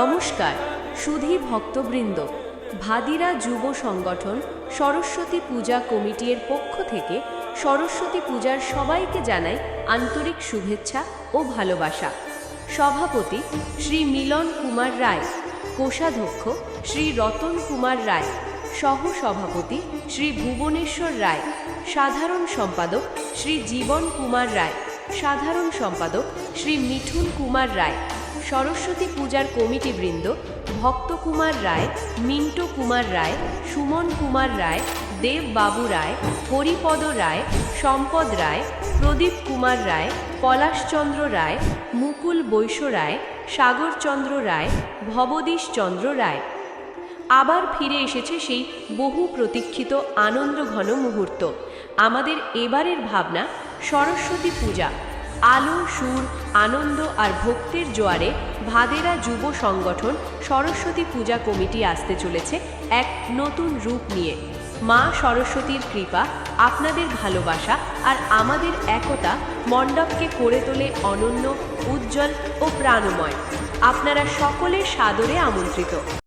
নমস্কার, সুধী ভক্তবৃন্দ, ভাদিরা যুব সংগঠন সরস্বতী পূজা কমিটির পক্ষ থেকে সরস্বতী পূজার সবাইকে জানাই আন্তরিক শুভেচ্ছা ও ভালোবাসা। সভাপতি শ্রী মিলন কুমার রায়, কোষাধ্যক্ষ শ্রী রতন কুমার রায় সহ সভাপতি শ্রী ভুবনেশ্বর রায়, সাধারণ সম্পাদক শ্রী জীবন কুমার রায়, সাধারণ সম্পাদক শ্রী মিঠুন কুমার রায় সরস্বতী পূজার কমিটিবৃন্দ ভক্ত কুমার রায়, মিন্টু কুমার রায়, সুমন কুমার রায়, দেব বাবু রায়, হরিপদ রায়, সম্পদ রায়, প্রদীপ কুমার রায় পলাশচন্দ্র রায়, মুকুল বৈশ্য রায় সাগরচন্দ্র রায়, ভবদীশ চন্দ্র রায়। আবার ফিরে এসেছে সেই বহু প্রতীক্ষিত আনন্দঘন মুহূর্ত। আমাদের এবারের ভাবনা সরস্বতী পূজা। আলো, সুর, আনন্দ আর ভক্তির জোয়ারে ভাদেরা যুব সংগঠন সরস্বতী পূজা কমিটি আসতে চলেছে এক নতুন রূপ নিয়ে। মা সরস্বতীর কৃপা, আপনাদের ভালোবাসা আর আমাদের একতা মণ্ডপকে করে তোলে অনন্য, উজ্জ্বল ও প্রাণময়। আপনারা সকলের সাদরে আমন্ত্রিত।